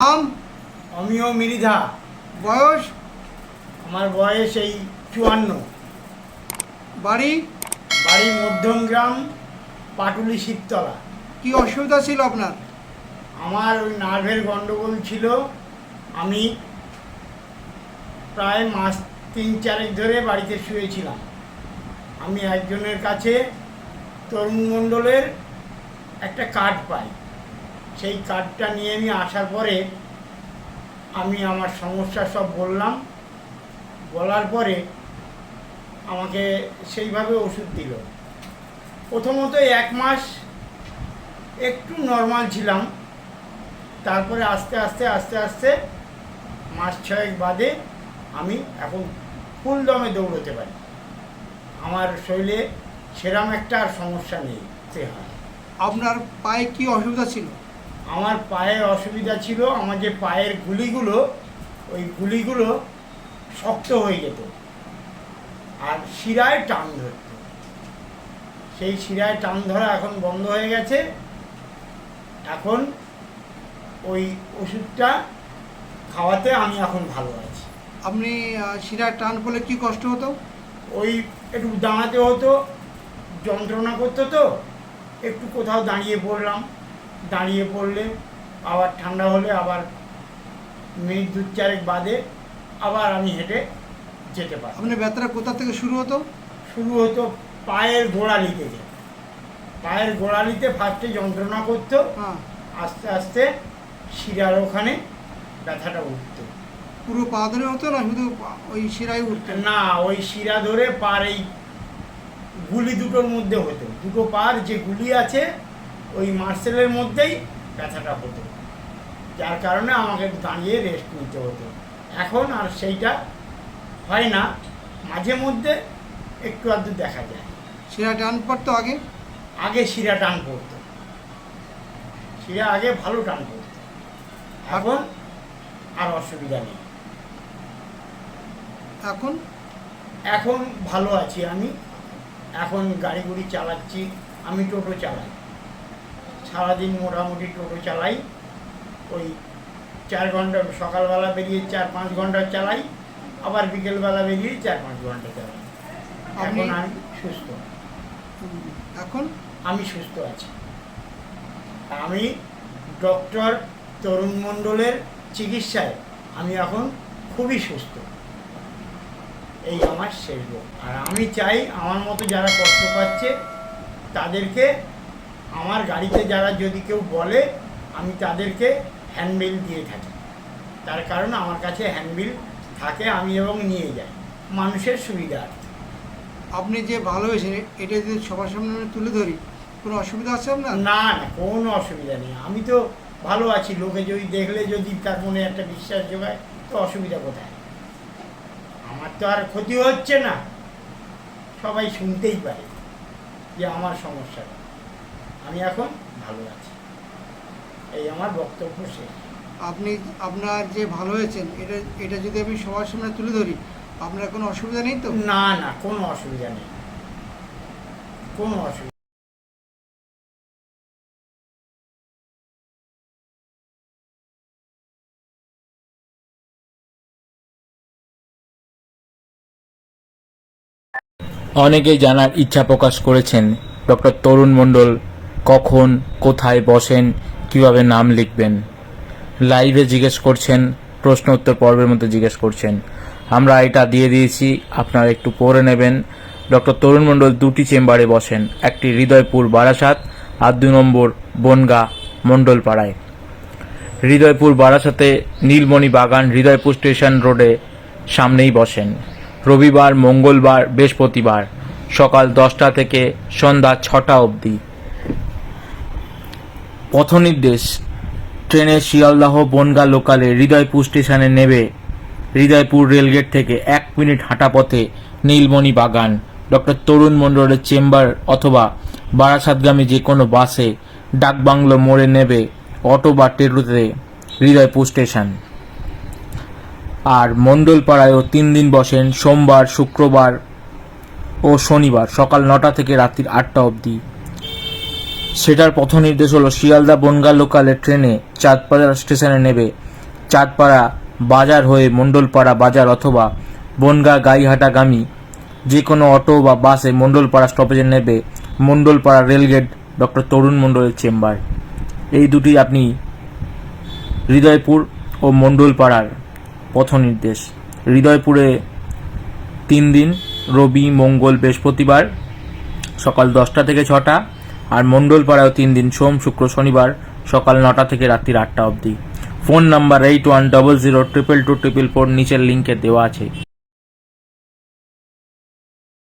নাম? অমিয় মৃধা বয়স? আমার বয়স এই চুয়ান্ন। বাড়ি? বাড়ি মধ্যমগ্রাম পাটুলি শিবতলা কি অসুবিধা ছিল আপনার? আমার ওই নার্ভের গণ্ডগোল ছিল। আমি প্রায় মাস তিন চারেক ধরে বাড়িতে শুয়েছিলাম। আমি একজনের কাছে তরুণ মণ্ডলের একটা কার্ড পাই। সেই কার্ডটা নিয়ে আমি আসার পরে আমি আমার সমস্যা সব বললাম। বলার পরে আমাকে সেইভাবে ওষুধ দিল। প্রথমত এক মাস একটু নর্মাল ছিলাম। তারপরে আস্তে আস্তে আস্তে আস্তে মাস ছয়েক বাদে আমি এখন ফুল দমে দৌড়তে পারি। আমার শরীরে সেরম একটা আর সমস্যা নেই হয়। আপনার পায়ে কি অসুবিধা ছিল? আমার পায়ের অসুবিধা ছিল আমার যে পায়ের গুলিগুলো ওই গুলিগুলো শক্ত হয়ে যেত আর শিরায় টান ধরত। সেই শিরায় টান ধরা এখন বন্ধ হয়ে গেছে। এখন ওই ওষুধটা খাওয়াতে আমি এখন ভালো আছি। আপনি শিরায় টান পড়লে কি কষ্ট হতো? ওই একটু দাঁড়াতে হতো যন্ত্রণা করতো তো একটু কোথাও দাঁড়িয়ে পড়লাম। দাঁড়িয়ে পড়লে আবার ঠান্ডা হলে আবার মিনিট দু চারেক বাদে আবার আমি হেঁটে যেতে পারি আপনার ব্যথাটা কোথা থেকে শুরু হতো? শুরু হতো পায়ের গোড়ালি থেকে পায়ের গোড়ালিতে ফার্স্টে যন্ত্রণা করতো হ্যাঁ। আস্তে আস্তে শিরার ওখানে ব্যথাটা উঠতো। পুরো পা ধরে হতো না শুধু ওই শিরায় উঠতেন না ওই শিরা ধরে পার এই গুলি দুটোর মধ্যে হতো। দুটো পার যে গুলি আছে ওই মার্সেলের মধ্যেই ব্যথাটা হতো। যার কারণে আমাকে দাঁড়িয়ে রেস্ট নিতে হতো। এখন আর সেইটা হয় না। মাঝে মধ্যে একটু আধটু দেখা যায়। শিরা টান পড়তো আগে? আগে শিরা টান পড়তো। শিরা আগে ভালো টান পড়তো। এখন আর অসুবিধা নেই। এখন? এখন ভালো আছি আমি। এখন গাড়ি গুড়ি চালাচ্ছি। আমি টোটো চালাই। সারাদিন মোটামুটি টোটো চালাই। ওই চার ঘণ্টা সকালবেলা বেরিয়ে চার পাঁচ ঘণ্টা চালাই আবার বিকেলবেলা বেরিয়ে চার পাঁচ ঘণ্টা চালাই। এখন আমি সুস্থ। এখন? আমি সুস্থ আছি। আমি ডক্টর তরুণ মণ্ডলের চিকিৎসায় আমি এখন খুবই সুস্থ। এই আমার শেষ আর আমি চাই আমার মতো যারা কষ্ট পাচ্ছে তাদেরকে আমার গাড়িতে যারা যদি কেউ বলে আমি তাদেরকে হ্যান্ডবিল দিয়ে থাকি। তার কারণ আমার কাছে হ্যান্ডবিল থাকে আমি এবং নিয়ে যাই। মানুষের সুবিধার্থে আপনি যে ভালো হয়েছে এটা যদি সবার সামনে আমি তুলে ধরি কোনো অসুবিধা আছে আপনার? না না কোনো অসুবিধা নেই। আমি তো ভালো আছি লোকে যদি দেখলে যদি তার মনে একটা বিশ্বাস জোগায় তো অসুবিধা কোথায়? আমার তো আর ক্ষতি হচ্ছে না। সবাই শুনতেই পারে যে আমার সমস্যাটা। আমি এখন ভালো আছি। এই আমার বক্তব্য শেষ। আপনি আপনার যে ভালো হয়েছেন এটা এটা যদি আমি সবার সামনে তুলে ধরি আপনার কোনো অসুবিধা নেই তো? না না কোনো অসুবিধা নেই। কোনো অসুবিধা অনেকেই জানার ইচ্ছা প্রকাশ করেছেন ডক্টর তরুণ মণ্ডল কখন, কোথায় বসেন, কীভাবে নাম লিখবেন? লাইভে জিজ্ঞেস করছেন প্রশ্ন উত্তর পর্বের মধ্যে জিজ্ঞেস করছেন। আমরা এটা দিয়ে দিয়েছি, আপনারা একটু পড়ে নেবেন। ডক্টর তরুণ মণ্ডল দুটি চেম্বারে বসেন, একটি হৃদয়পুর বারাসাত আর দুই নম্বর বনগা মণ্ডলপাড়ায়। হৃদয়পুর বারাসাতে নীলমণি বাগান হৃদয়পুর স্টেশন রোডে সামনেই বসেন। রবিবার, মঙ্গলবার, বৃহস্পতিবার, সকাল দশটা থেকে সন্ধ্যা ছটা অবধি। পথনির্দেশ। ট্রেনে শিয়ালদাহ বনগা লোকালে হৃদয়পুর স্টেশনে নেবে। হৃদয়পুর রেলগেট থেকে এক মিনিট হাঁটা পথে নীলমণি বাগান। ডক্টর তরুণ মণ্ডলের চেম্বার অথবা বারাসাতগামী যে কোনো বাসে ডাকবাংলো মোড়ে নেবে অটো বা টেরোতে হৃদয়পুর স্টেশন। আর মণ্ডলপাড়ায়ও তিন দিন বসেন সোমবার, শুক্রবার ও শনিবার সকাল নটা থেকে রাত্রির আটটা অবধি। সেটার পথ নির্দেশ হলো শিয়ালদা বনগা লোকালে ট্রেনে চাঁদপাড়া স্টেশনে নেবে। চাঁদপাড়া বাজার হয়ে মণ্ডলপাড়া বাজার অথবা বনগা গাইহাটাগামী। যে কোনো অটো বা বাসে মণ্ডলপাড়া স্টপেজে নেবে। মণ্ডলপাড়া রেলগেট ডক্টর তরুণ মণ্ডলের চেম্বার এই দুটি আপনি হৃদয়পুর ও মণ্ডলপাড়ার পথ নির্দেশ। হৃদয়পুরে তিন দিন, রবি, মঙ্গল বৃহস্পতিবার সকাল দশটা থেকে ছটা আর মণ্ডলপাড়াও তিন দিন সোম, শুক্র, শনিবার সকাল নটা থেকে রাত্রির আটটা অবধি। Phone number eight one double zero triple two triple four নিচের লিঙ্কে দেওয়া আছে।